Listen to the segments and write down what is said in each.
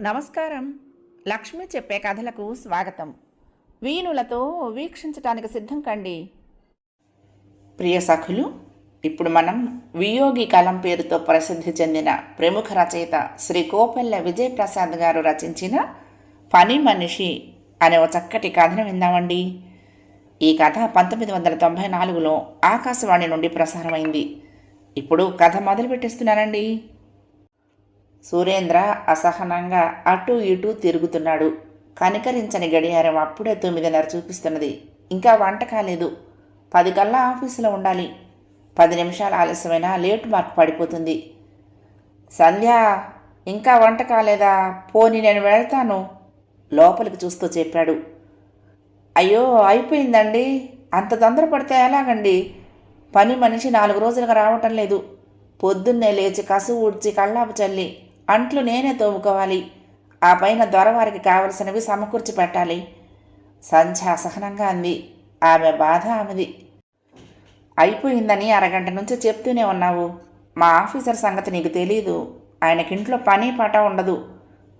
నమస్కారం. లక్ష్మి చెప్పే కథలకు స్వాగతం. వీణులతో వీక్షించటానికి సిద్ధం కండి. ప్రియ సఖులు ఇప్పుడు మనం వియోగి కలం పేరుతో ప్రసిద్ధి చెందిన ప్రముఖ రచయిత శ్రీ కోపెల్ల విజయప్రసాద్ గారు రచించిన పని మనిషి అనే ఒక చక్కటి కథను విందామండి. ఈ కథ పంతొమ్మిది వందల తొంభై నాలుగులో ఆకాశవాణి నుండి ప్రసారమైంది. ఇప్పుడు కథ మొదలు పెట్టేస్తున్నానండి సురేంద్ర అసహనంగా అటు ఇటు తిరుగుతున్నాడు. కనికరించని గడియారం అప్పుడే తొమ్మిదిన్నర చూపిస్తున్నది. ఇంకా వంట కాలేదు. పది కల్లా ఆఫీసులో ఉండాలి. పది నిమిషాలు ఆలస్యమైనా లేట్ మార్క్ పడిపోతుంది. సంధ్య ఇంకా వంట కాలేదా? పోని నేను వెళ్తాను. లోపలికి చూస్తూ చెప్పాడు. అయ్యో అయిపోయిందండి. అంత తొందరపడితే ఎలాగండి? పని మనిషి నాలుగు రోజులుగా రావటం లేదు. పొద్దున్నే లేచి కసు ఊడ్చి కళ్ళాపు చల్లి అంట్లు నేనే తోముకోవాలి. ఆ పైన దొరవారికి కావలసినవి సమకూర్చి పెట్టాలి. సంధ్య అసహనంగా అంది. ఆమె బాధ ఆమెది. అయిపోయిందని అరగంట నుంచి చెప్తూనే ఉన్నావు. మా ఆఫీసర్ సంగతి నీకు తెలీదు. ఆయనకింట్లో పని పాట ఉండదు.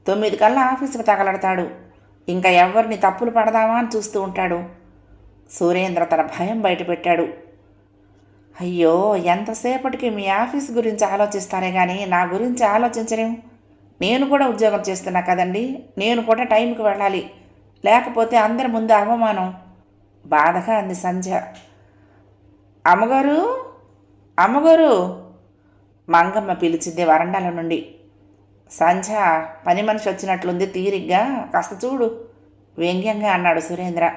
తొమ్మిది కల్లా ఆఫీసుకు తగలడతాడు. ఇంకా ఎవరిని తప్పులు పడదామా అని చూస్తూ ఉంటాడు. సూరేంద్ర తన భయం బయటపెట్టాడు. అయ్యో ఎంతసేపటికి మీ ఆఫీస్ గురించి ఆలోచిస్తారే కానీ నా గురించి ఆలోచించలేం. నేను కూడా ఉద్యోగం చేస్తున్నా కదండి. నేను కూడా టైంకి వెళ్ళాలి. లేకపోతే అందరి ముందు అవమానం. బాధగా అంది సంధ్య. అమ్మగారు అమ్మగారు మంగమ్మ పిలిచింది వరండాల నుండి. సంధ్య పని మనిషి వచ్చినట్లుంది తీరిగ్గా. కాస్త చూడు. వ్యంగ్యంగా అన్నాడు సురేంద్ర.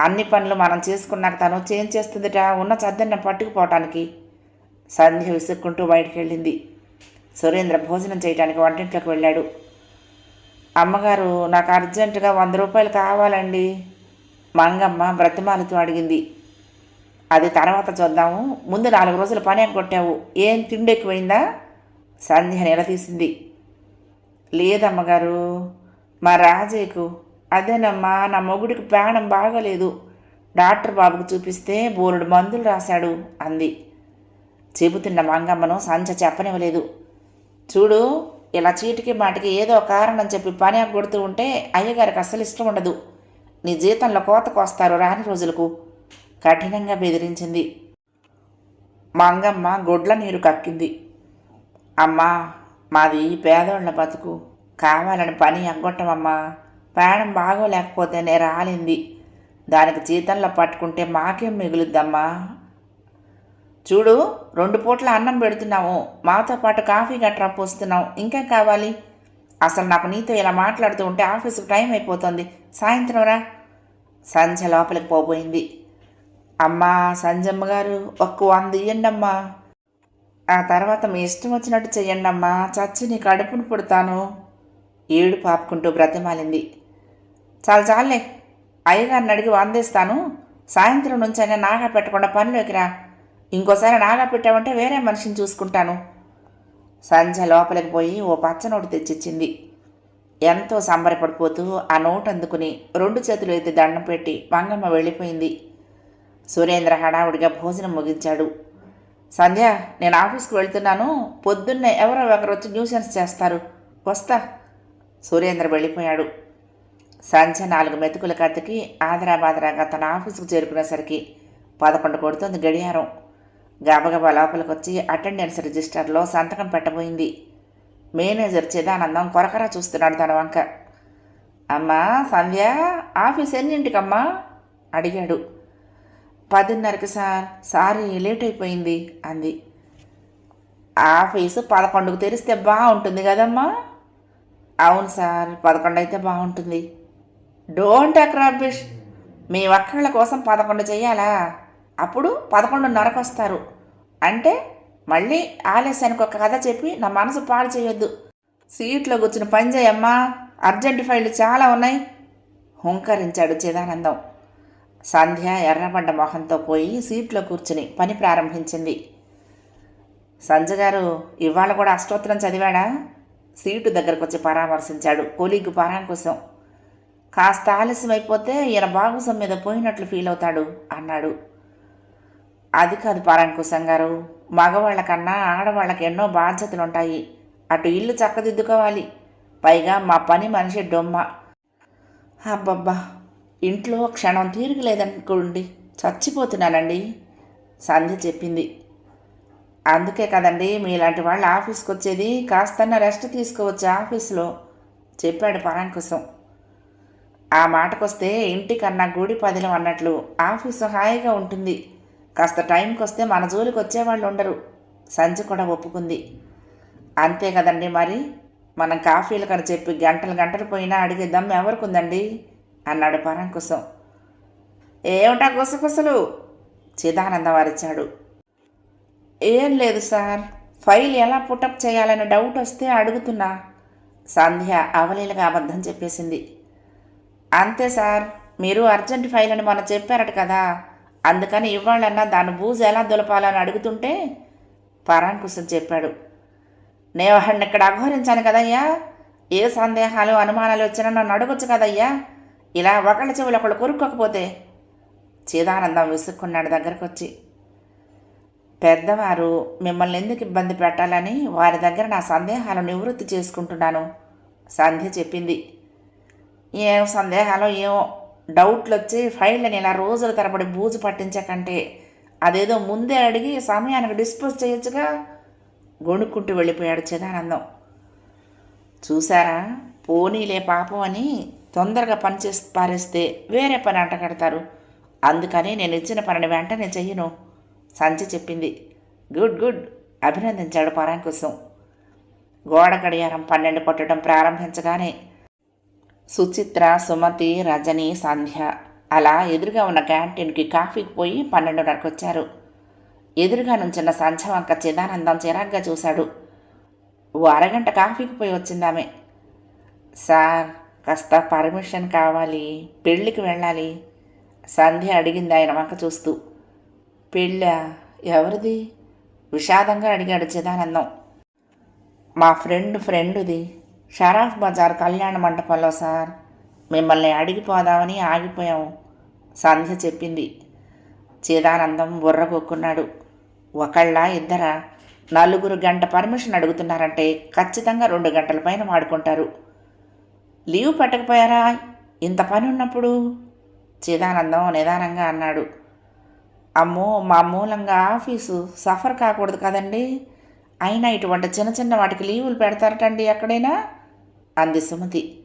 అన్ని పనులు మనం చేసుకున్నాక తను చేంజ్ చేస్తుందిట. ఉన్న చద్దన్న పట్టుకుపోవటానికి సంధ్య విసుక్కుంటూ బయటికి వెళ్ళింది. సురేంద్ర భోజనం చేయడానికి వంటింట్లోకి వెళ్ళాడు. అమ్మగారు నాకు అర్జెంటుగా వంద రూపాయలు కావాలండి. మంగమ్మ బ్రతిమాలతో అడిగింది. అది తర్వాత చూద్దాము. ముందు నాలుగు రోజులు పని కొట్టావు? ఏం తిండి ఎక్కువైందా? సంధ్య నిలదీసింది. లేదమ్మగారు మా రాజయ్యకు అదేనమ్మా నా మొగుడికి ప్రాణం బాగలేదు. డాక్టర్ బాబుకు చూపిస్తే బోరుడు మందులు రాశాడు అంది. చెబుతున్న మంగమ్మను సంచ చెప్పనివ్వలేదు. చూడు ఇలా చీటికి మాటికి ఏదో కారణం చెప్పి పని కొడుతూ ఉంటే అయ్యగారికి అస్సలు ఇష్టం ఉండదు. నీ జీతంలో కోతకు వస్తారు రాని రోజులకు. కఠినంగా బెదిరించింది. మంగమ్మ గొడ్ల నీరు కక్కింది. అమ్మా మాది పేదోళ్ళ బతుకు. కావాలని పని ఎగ్గొట్టమమ్మా ప్రాణం బాగోలేకపోతేనే రాలింది. దానికి జీతంలో పట్టుకుంటే మాకేం మిగులుద్దమ్మా? చూడు రెండు పూట్ల అన్నం పెడుతున్నాము మాతో పాటు కాఫీ గట్రా పోస్తున్నాం ఇంకా కావాలి? అసలు నాకు నీతో ఇలా మాట్లాడుతూ ఉంటే ఆఫీసుకు టైం అయిపోతుంది. సాయంత్రం రా. సంధ్య లోపలికి పోబోయింది. అమ్మా సంజమ్మ గారు ఒక్క వంద ఇయ్యండమ్మా. ఆ తర్వాత మీ ఇష్టం వచ్చినట్టు చెయ్యండమ్మా. చచ్చి నీ కడుపును పుడతాను. ఏడు పాపుకుంటూ బ్రతిమాలింది. చాలు చాలే అయ్యగారిని అడిగి వందేస్తాను. సాయంత్రం నుంచి అయినా నాగా పెట్టకుండా పనిలోకి రా. ఇంకోసారి నాగా పెట్టామంటే వేరే మనిషిని చూసుకుంటాను. సంధ్య లోపలికి పోయి ఓ పచ్చ నోటు తెచ్చిచ్చింది. ఎంతో సంబరపడిపోతూ ఆ నోటు అందుకుని రెండు చేతులు ఎత్తి దండం పెట్టి మంగమ్మ వెళ్ళిపోయింది. సురేంద్ర హడావుడిగా భోజనం ముగించాడు. సంధ్య నేను ఆఫీస్కి వెళ్తున్నాను. పొద్దున్నే ఎవరో ఒకరు వచ్చి న్యూసెన్స్ చేస్తారు. వస్తా. సురేంద్ర వెళ్ళిపోయాడు. సంధ్య నాలుగు మెతుకుల కత్తికి ఆదరాబాదరాగా తన ఆఫీసుకు చేరుకునేసరికి పదకొండు కొడుతుంది గడియారం. గబగబా లోపలికి వచ్చి అటెండెన్స్ రిజిస్టర్లో సంతకం పెట్టబోయింది. మేనేజర్ చిదానందం కొరకరా చూస్తున్నాడు తన వంక. అమ్మా సంధ్య ఆఫీస్ ఎన్నింటికమ్మా? అడిగాడు. పదిన్నరకి సార్ సారీ లేట్ అయిపోయింది అంది. ఆఫీసు పదకొండుకు తెరిస్తే బాగుంటుంది కదమ్మా? అవును సార్ పదకొండు అయితే బాగుంటుంది. డోంట్ అక్రాబిష్ మీ ఒక్కళ్ళ కోసం పదకొండు చెయ్యాలా? అప్పుడు పదకొండున్నరకు వస్తారు అంటే మళ్ళీ ఆలస్యానికి ఒక కథ చెప్పి నా మనసు పాడు చేయొద్దు. సీట్లో కూర్చుని పని చేయమ్మా. అర్జెంట్ ఫైళ్ళు చాలా ఉన్నాయి. హుంకరించాడు చిదానందం. సంధ్య ఎర్రబడ్డ మొహంతో పోయి సీట్లో కూర్చుని పని ప్రారంభించింది. సంజ గారు ఇవాళ కూడా అష్టోత్తరం చదివాడా? సీటు దగ్గరకు వచ్చి పరామర్శించాడు. కొలీగు కోసం కాస్త ఆలస్యం అయిపోతే ఈయన బాగుసం మీద పోయినట్లు ఫీల్ అవుతాడు అన్నాడు. అది కాదు పారాంకుశం గారు మగవాళ్ళకన్నా ఆడవాళ్ళకి ఎన్నో బాధ్యతలు ఉంటాయి అటు ఇల్లు చక్కదిద్దుకోవాలి. పైగా మా పని మనిషి డొమ్మ. అబ్బబ్బా ఇంట్లో క్షణం తీరిక లేదనుకోండి చచ్చిపోతున్నానండి సంధ్య చెప్పింది. అందుకే కదండి మీలాంటి వాళ్ళు ఆఫీస్కి వచ్చేది కాస్తన్న రెస్ట్ తీసుకోవచ్చు ఆఫీస్లో చెప్పాడు పరాంకుశం ఆ మాటకొస్తే ఇంటికన్నా గూడి పదిలం అన్నట్లు ఆఫీసు హాయిగా ఉంటుంది. కాస్త టైంకి వస్తే మన జోలికి వచ్చేవాళ్ళు ఉండరు సంజ కూడా ఒప్పుకుంది. అంతే కదండి మరి? మనం కాఫీలు కని చెప్పి గంటలు గంటలు పోయినా అడిగే దమ్ ఎవరికి ఉందండి అన్నాడు పరంకుశం. ఏమిటా గుసగుసలు? చిదానందం వారిచ్చాడు ఏం లేదు సార్. ఫైల్ ఎలా పుటప్ చేయాలని డౌట్ వస్తే అడుగుతున్నా. సంధ్య అవలీలగా అబద్ధం చెప్పేసింది. అంతే సార్. మీరు అర్జెంట్ ఫైల్ అని మొన్న చెప్పారట కదా. అందుకని ఇవ్వాలన్నా దాని బూజు ఎలా దులపాలని అడుగుతుంటే పరాంకుశం చెప్పాడు. నేను వాడిని ఇక్కడ అఘోరించాను కదయ్యా. ఏ సందేహాలు అనుమానాలు వచ్చినా నన్ను అడగొచ్చు కదయ్యా. ఇలా ఒకళ్ళ చెవులు ఒకళ్ళు కొరుక్కోకపోతే చిదానందం విసుక్కున్నాడు దగ్గరకు వచ్చి పెద్దవారు మిమ్మల్ని ఎందుకు ఇబ్బంది పెట్టాలని వారి దగ్గర నా సందేహాలు నివృత్తి చేసుకుంటున్నాను? సంధ్య చెప్పింది. ఏం సందేహాలు ఏమో డౌట్లు వచ్చి ఫైళ్ళని ఇలా రోజుల తరబడి బూజు పట్టించకంటే అదేదో ముందే అడిగి సమయానికి డిస్పోజ్ చేయొచ్చుగా గొణుక్కుంటూ వెళ్ళిపోయాడు చిదానందం. చూసారా పోనీలే పాపం అని తొందరగా పని చేసి పారేస్తే వేరే పని అంటగడతారు అందుకని నేను ఇచ్చిన పనిని వెంటనే చెయ్యను సంచి చెప్పింది. గుడ్ గుడ్ అభినందించాడు పరాంకుశం. గోడ గడియారం పన్నెండు కొట్టడం ప్రారంభించగానే సుచిత్ర సుమతి రజని సంధ్య అలా ఎదురుగా ఉన్న క్యాంటీన్కి కాఫీకి పోయి పన్నెండున్నరకు వచ్చారు ఎదురుగా నుంచున్న సంధ్య వంక చిదానందం చిరాగ్గా చూశాడు. ఓ అరగంట కాఫీకి పోయి వచ్చిందామె. సార్ కాస్త పర్మిషన్ కావాలి పెళ్ళికి వెళ్ళాలి సంధ్య అడిగింది ఆయన వంక చూస్తూ. పెళ్ళా? ఎవరిది? విషాదంగా అడిగాడు చిదానందం. మా ఫ్రెండ్ ఫ్రెండ్ది. షరాఫ్ బజార్ కళ్యాణ మంటపంలో సార్. మిమ్మల్ని అడిగిపోదామని ఆగిపోయాం సంధ్య చెప్పింది. చిదానందం బుర్రగొక్కున్నాడు ఒకళ్ళ ఇద్దర? నలుగురు గంట పర్మిషన్ అడుగుతున్నారంటే ఖచ్చితంగా రెండు గంటల పైన వాడుకుంటారు. లీవ్ పెట్టకపోయారా? ఇంత పని ఉన్నప్పుడు? చిదానందం నిదానంగా అన్నాడు. అమ్మో మా మూలంగా ఆఫీసు సఫర్ కాకూడదు కదండి. అయినా ఇటువంటి చిన్న చిన్న వాటికి లీవులు పెడతారటండి ఎక్కడైనా? అంది సుమతి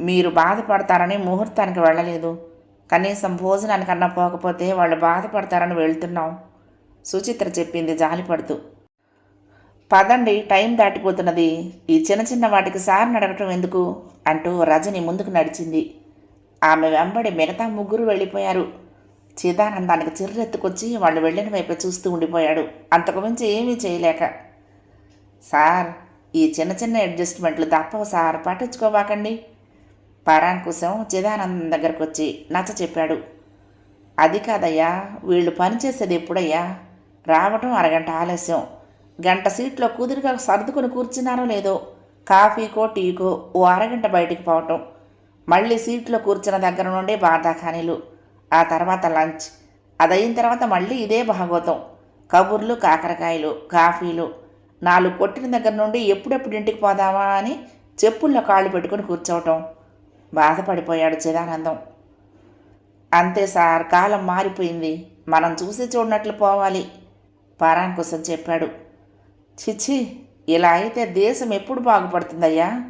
మీరు బాధపడతారని ముహూర్తానికి వెళ్ళలేదు. కనీసం భోజనానికన్నా పోకపోతే వాళ్ళు బాధపడతారని వెళ్తున్నాం. సుచిత్ర చెప్పింది జాలిపడుతూ. పదండి టైం దాటిపోతున్నది. ఈ చిన్న చిన్న వాటికి సార్ నడగటం ఎందుకు? అంటూ రజని ముందుకు నడిచింది. ఆమె వెంబడి మిగతా ముగ్గురు వెళ్ళిపోయారు. చిదానందానికి చిర్రెత్తుకొచ్చి వాళ్ళు వెళ్ళిన వైపు చూస్తూ ఉండిపోయాడు. అంతకుమించి ఏమీ చేయలేక. సార్ ఈ చిన్న చిన్న అడ్జస్ట్మెంట్లు తప్ప సార్ పట్టించుకోవాకండి. పరాంకుశం చిదానందం దగ్గరకు వచ్చి నచ్చ చెప్పాడు. అది కాదయ్యా వీళ్ళు పనిచేసేది ఎప్పుడయ్యా? రావటం అరగంట ఆలస్యం. గంట సీట్లో కుదురుగా సర్దుకుని కూర్చున్నారో లేదో? కాఫీకో టీకో ఓ అరగంట బయటికి పోవటం. మళ్ళీ సీట్లో కూర్చున్న దగ్గర నుండే బాధాఖానీలు. ఆ తర్వాత లంచ్. అదయిన తర్వాత మళ్ళీ ఇదే భాగవతం కబుర్లు కాకరకాయలు కాఫీలు. నాలుగు కొట్టిన దగ్గర నుండి ఎప్పుడెప్పుడు ఇంటికి పోదామా అని చెప్పుల్లో కాళ్ళు పెట్టుకుని కూర్చోవటం. బాధపడిపోయాడు చిదానందం. అంతే సార్ కాలం మారిపోయింది. మనం చూసి చూడనట్లు పోవాలి పరాంకుశం చెప్పాడు. చిచ్చి ఇలా అయితే దేశం ఎప్పుడు బాగుపడుతుందయ్యా?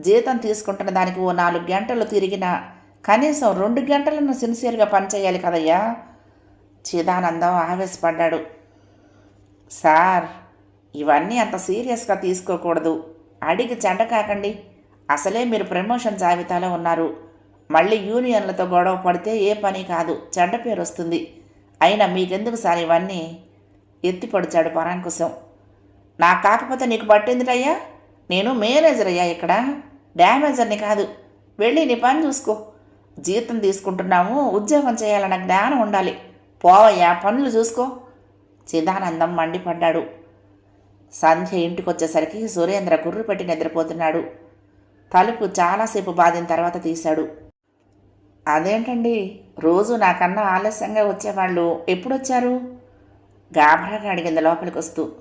జీతం తీసుకుంటున్న దానికి ఓ నాలుగు గంటలు తిరిగినా కనీసం రెండు గంటలను సిన్సియర్గా పనిచేయాలి కదయ్యా? చిదానందం ఆవేశపడ్డాడు. సార్ ఇవన్నీ అంత సీరియస్గా తీసుకోకూడదు. అడిగి చెండ కాకండి. అసలే మీరు ప్రమోషన్ జాబితాలో ఉన్నారు. మళ్ళీ యూనియన్లతో గొడవ పడితే ఏ పని కాదు. చెడ్డ పేరు వస్తుంది. అయినా మీకెందుకు సార్ ఇవన్నీ? ఎత్తి పొడిచాడు పరాంకుశం. నాకు కాకపోతే నీకు పట్టిందిటయ్యా? నేను మేనేజర్ అయ్యా ఇక్కడ. డ్యామేజర్ని కాదు. వెళ్ళి నీ పని చూసుకో. జీతం తీసుకుంటున్నాము. ఉద్యోగం చేయాలన్న జ్ఞానం ఉండాలి. పోవయ్యా పనులు చూసుకో. చిదానందం మండిపడ్డాడు. సంధ్య ఇంటికొచ్చేసరికి సురేంద్ర గుర్రు పెట్టి నిద్రపోతున్నాడు. తలుపు చాలాసేపు బాదిన తర్వాత తీశాడు. అదేంటండి? రోజు నాకన్నా ఆలస్యంగా వచ్చేవాళ్ళు ఎప్పుడొచ్చారు? గాభరాగా అడిగింది లోపలికి వస్తూ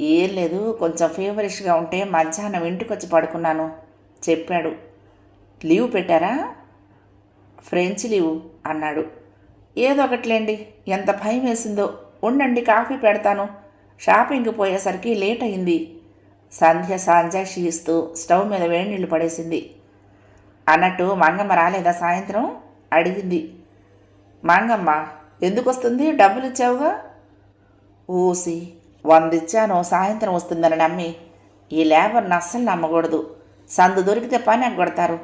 ఏం లేదు కొంచెం ఫీవరిష్గా ఉంటే మధ్యాహ్నం ఇంటికి వచ్చి పడుకున్నాను చెప్పాడు. లీవ్ పెట్టారా? ఫ్రెంచ్ లీవ్ అన్నాడు. ఏదో ఒకట్లేండి ఎంత భయం వేసిందో ఉండండి కాఫీ పెడతాను. షాపింగ్కి పోయేసరికి లేట్ అయింది సంధ్య సాంజాక్షి ఇస్తూ స్టవ్ మీద వేడి నీళ్ళు పడేసింది. అన్నట్టు మంగమ్మ రాలేదా సాయంత్రం? అడిగింది. మంగమ్మ ఎందుకు వస్తుంది డబ్బులు ఇచ్చావుగా ఊసి వందిచ్చాను సాయంత్రం వస్తుందని నమ్మి. ఈ లేబర్ని అస్సలు నమ్మకూడదు. సందు దొరికితే పని ఎగ్గొడతారు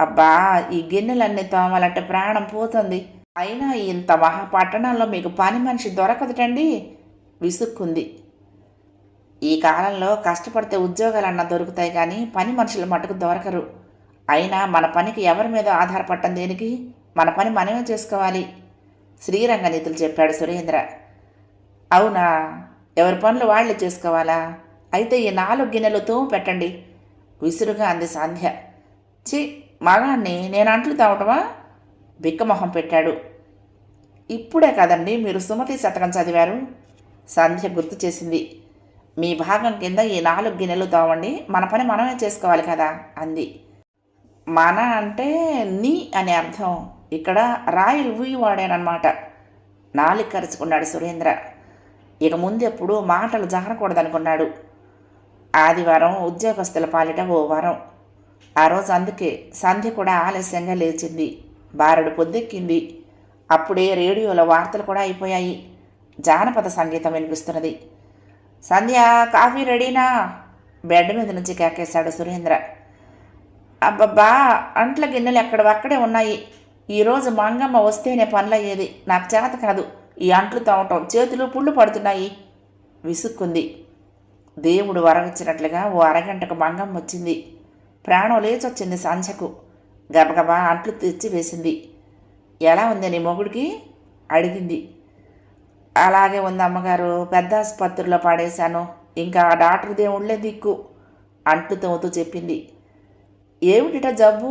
అబ్బా ఈ గిన్నెలన్నీ తోమాలంటే ప్రాణం పోతుంది. అయినా ఇంత మహా పట్టణంలో మీకు పని మనిషి దొరకదుటండి. విసుక్కుంది. ఈ కాలంలో కష్టపడితే ఉద్యోగాలన్నా దొరుకుతాయి కానీ పని మనుషులు మటుకు దొరకరు. అయినా మన పనికి ఎవరి మీద ఆధారపడటం దేనికి? మన పని మనమే చేసుకోవాలి. శ్రీరంగనీతులు చెప్పాడు సురేంద్ర. అవునా? ఎవరి పనులు వాళ్ళు చేసుకోవాలా? అయితే ఈ నాలుగు గిన్నెలు తోము పెట్టండి. విసురుగా అంది సంధ్య. చి మగాణ్ణి నేను అంట్లు తావటమా? బిక్కమొహం పెట్టాడు. ఇప్పుడే కదండి మీరు సుమతి శతకం చదివారు? సంధ్య గుర్తు చేసింది. మీ భాగం కింద ఈ నాలుగు గిన్నెలు తోమండి మన పని మనమే చేసుకోవాలి కదా అంది. మన అంటే నీ అనే అర్థం. ఇక్కడ రాయల్ ఊయి వాడానమాట నాలుగు కరుచుకున్నాడు సురేంద్ర. ఇక ముందెప్పుడు మాటలు జారకూడదనుకున్నాడు. ఆదివారం ఉద్యోగస్తుల పాలిట ఓ వారం. ఆ రోజు అందుకే సంధ్య కూడా ఆలస్యంగా లేచింది. బారెడు పొద్దెక్కింది. అప్పుడే రేడియోలో వార్తలు కూడా అయిపోయాయి. జానపద సంగీతం వినిపిస్తున్నది. సంధ్య కాఫీ రెడీనా? బెడ్ మీద నుంచి కేకేశాడు సురేంద్ర. అబ్బబ్బా అంట్ల గిన్నెలు ఎక్కడవక్కడే ఉన్నాయి. ఈరోజు మంగమ్మ వస్తేనే పనులయ్యేది. నాకు చేత కాదు. ఈ అంట్లు తవ్వటం చేతులు పుళ్ళు పడుతున్నాయి. విసుక్కుంది. దేవుడు వరవిచ్చినట్లుగా ఓ అరగంటకు మంగమ్మ వచ్చింది. ప్రాణం లేచొచ్చింది సంధ్యకు. గబగబా అంట్లు తెచ్చి వేసింది ఎలా ఉంది నీ మొగుడికి? అడిగింది. అలాగే ఉంది అమ్మగారు పెద్ద ఆసుపత్రిలో పాడేశాను. ఇంకా ఆ డాక్టర్ దేవుళ్ళే దిక్కు అంటూ తవ్వుతూ చెప్పింది. ఏమిటిట జబ్బు?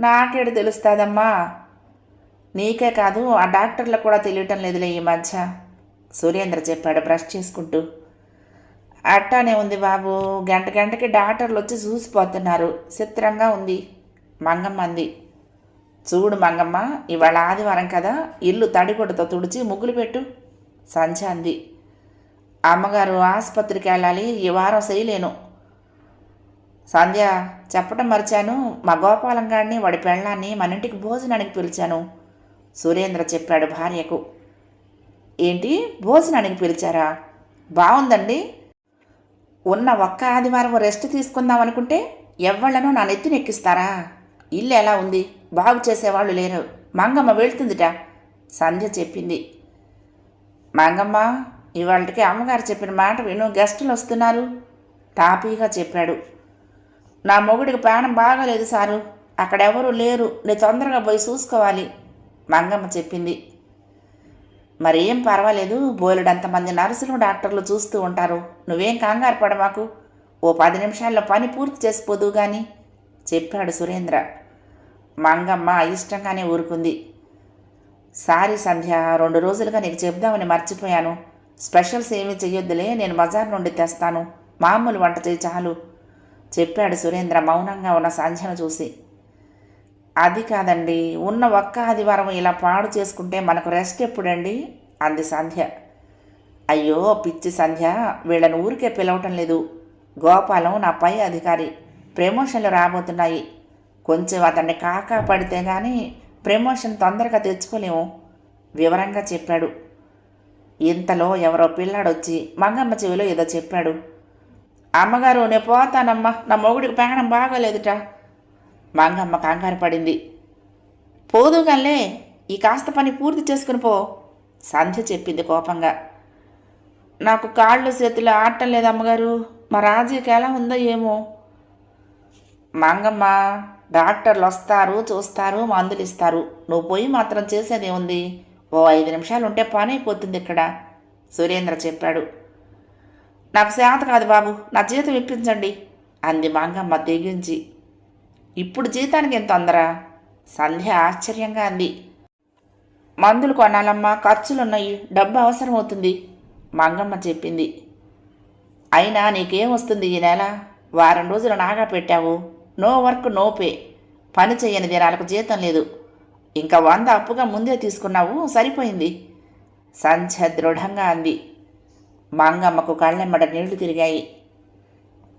నాకేడు తెలుస్తుందమ్మా. నీకే కాదు ఆ డాక్టర్లకు కూడా తెలియటం లేదులే ఈ మధ్య సురేంద్ర చెప్పాడు బ్రష్ చేసుకుంటూ. అట్టానే ఉంది బాబు గంట గంటకి డాక్టర్లు వచ్చి చూసిపోతున్నారు. చిత్రంగా ఉంది మంగమ్మంది చూడు మంగమ్మ ఇవాళ ఆదివారం కదా ఇల్లు తడిగుడ్డతో తుడిచి ముగ్గులు పెట్టు సంధ్య అంది అమ్మగారు ఆసుపత్రికి వెళ్ళాలి ఈ వారం చేయలేను. సంధ్య చెప్పటం మర్చాను మా గోపాలం గారిని వాడి పెళ్ళాన్ని మన ఇంటికి భోజనానికి పిలిచాను సురేంద్ర చెప్పాడు భార్యకు. ఏంటి భోజనానికి పిలిచారా? బాగుందండి ఉన్న ఒక్క ఆదివారం రెస్ట్ తీసుకుందాం అనుకుంటే ఎవళ్ళను నా నెత్తిని ఎక్కిస్తారా? ఇల్లు ఎలా ఉంది? బాగు చేసేవాళ్ళు లేరు. మంగమ్మ వెళ్తుందిట సంధ్య చెప్పింది. మంగమ్మ ఇవాళకి అమ్మగారు చెప్పిన మాట విను గెస్టులు వస్తున్నారు టాపీగా చెప్పాడు. నా మొగుడికి ప్రాణం బాగాలేదు సారు అక్కడెవరూ లేరు నేను తొందరగా పోయి చూసుకోవాలి మంగమ్మ చెప్పింది. మరేం పర్వాలేదు బోలెడంతమంది నర్సులు డాక్టర్లు చూస్తూ ఉంటారు. నువ్వేం కంగారు పడ మాకు ఓ పది నిమిషాల్లో పని పూర్తి చేసిపోదు కానీ చెప్పాడు సురేంద్ర. మంగమ్మ ఇష్టంగానే ఊరుకుంది. సారీ సంధ్య రెండు రోజులుగా నీకు చెప్దామని మర్చిపోయాను. స్పెషల్స్ ఏమీ చెయ్యొద్దులే నేను బజార్ నుండి తెస్తాను. మామూలు వంట చేయి చాలు చెప్పాడు సురేంద్ర మౌనంగా ఉన్న సంధ్యను చూసి. అది కాదండి ఉన్న ఒక్క ఆదివారం ఇలా పాడు చేసుకుంటే మనకు రెస్ట్ ఎప్పుడండి? అంది సంధ్య. అయ్యో పిచ్చి సంధ్య వీళ్ళని ఊరికే పిలవటం లేదు. గోపాలం నా పై అధికారి ప్రమోషన్లు రాబోతున్నాయి. కొంచెం అతన్ని కాకా పడితే కానీ ప్రమోషన్ తొందరగా తెచ్చుకోలేము. వివరంగా చెప్పాడు. ఇంతలో ఎవరో పిల్లాడొచ్చి మంగమ్మ చెవిలో ఏదో చెప్పాడు. అమ్మగారు నేను పోతానమ్మా. నా మొగుడికి ప్రాణం బాగోలేదుట. మంగమ్మ కంగారు పడింది. పోదుగానే ఈ కాస్త పని పూర్తి చేసుకుని పో. సంధ్య చెప్పింది కోపంగా. నాకు కాళ్ళు చేతులు ఆడటం లేదు అమ్మగారు. మా రాజీకి ఎలా ఉందో ఏమో. మంగమ్మ డాక్టర్లు వస్తారు చూస్తారు మందులు ఇస్తారు నువ్వు పోయి మాత్రం చేసేది ఉంది ఓ ఐదు నిమిషాలు ఉంటే పని అయిపోతుంది ఇక్కడ సురేంద్ర చెప్పాడు. నాకు శాంత కాదు బాబు నా జీతం ఇప్పించండి అంది మంగమ్మ తెగించి. ఇప్పుడు జీతానికి ఎంత తొందర? సంధ్య ఆశ్చర్యంగా అంది. మందులు కొనాలమ్మా ఖర్చులున్నాయి డబ్బు అవసరం అవుతుంది మంగమ్మ చెప్పింది. అయినా నీకేం వస్తుంది ఈ నెల? వారం రోజులు నాగా పెట్టావు. No work no pay. పని చేయని దినాలకు జీతం లేదు. ఇంకా వంద అప్పుగా ముందే తీసుకున్నావు సరిపోయింది. సంధ్య దృఢంగా అంది. మంగమ్మకు కళ్ళెమ్మడ నీళ్ళు తిరిగాయి.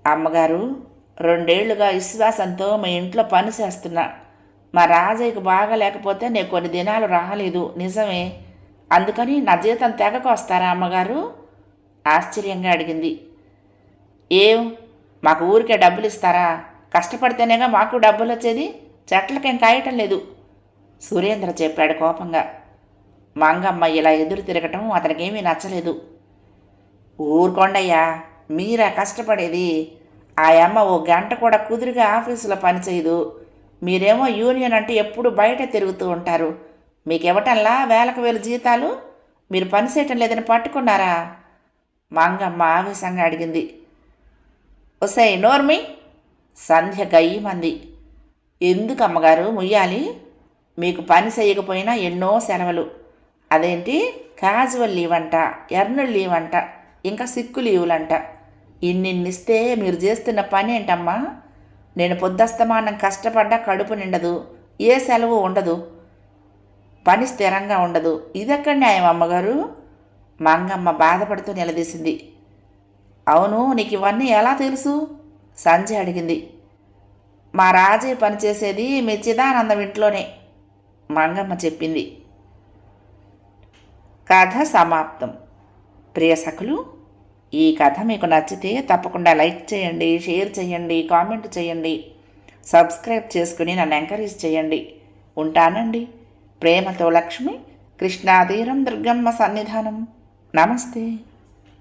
అమ్మగారు రెండేళ్ళుగా విశ్వాసంతో మీ ఇంట్లో పని చేస్తున్నా. మా రాజయ్యకు బాగా లేకపోతే నేను కొన్ని దినాలు రాలేదు నిజమే. అందుకని నా జీతం తెగకు వస్తారా అమ్మగారు? ఆశ్చర్యంగా అడిగింది. ఏం? మాకు ఊరికే డబ్బులు ఇస్తారా కష్టపడితేనేగా మాకు డబ్బులు వచ్చేది చెట్లకేం కాయటం లేదు. సురేంద్ర చెప్పాడు కోపంగా. మంగమ్మ ఇలా ఎదురు తిరగటం అతనికేమీ నచ్చలేదు. ఊరుకోండయ్యా మీరా కష్టపడేది. ఆ అమ్మ ఓ గంట కూడా కుదురుగా ఆఫీసులో పనిచేయదు. మీరేమో యూనియన్ అంటే ఎప్పుడు బయట తిరుగుతూ ఉంటారు. మీకు ఇవ్వటంలా వేలకు వేలు జీతాలు? మీరు పని చేయటం లేదని పట్టుకున్నారా? మంగమ్మ ఆవేశంగా అడిగింది. ఒసై నోర్మి సంధ్య గయ్యమంది ఎందుకు అమ్మగారు? ముయ్యాలి. మీకు పని చేయకపోయినా ఎన్నో సెలవులు. అదేంటి? క్యాజువల్ లీవ్ అంట ఎర్నల్ లీవ్ అంట ఇంకా సిక్కు లీవులంట. ఇన్నిన్నిస్తే మీరు చేస్తున్న పని ఏంటమ్మా? నేను పొద్దస్తమానం కష్టపడ్డా కడుపు నిండదు. ఏ సెలవు ఉండదు. పని స్థిరంగా ఉండదు. ఇదెక్కడ న్యాయం అమ్మగారు? మంగమ్మ బాధపడుతూ నిలదీసింది. అవును నీకు ఇవన్నీ ఎలా తెలుసు? సంధ్య అడిగింది. మా రాజీ పనిచేసేది మీ చిదానందం ఇంట్లోనే మంగమ్మ చెప్పింది. కథ సమాప్తం. ప్రియ సఖులు ఈ కథ మీకు నచ్చితే తప్పకుండా లైక్ చేయండి షేర్ చేయండి కామెంట్ చేయండి సబ్స్క్రైబ్ చేసుకుని నన్ను ఎంకరేజ్ చేయండి. ఉంటానండి. ప్రేమతో లక్ష్మి కృష్ణాతీరం దుర్గమ్మ సన్నిధానం. నమస్తే.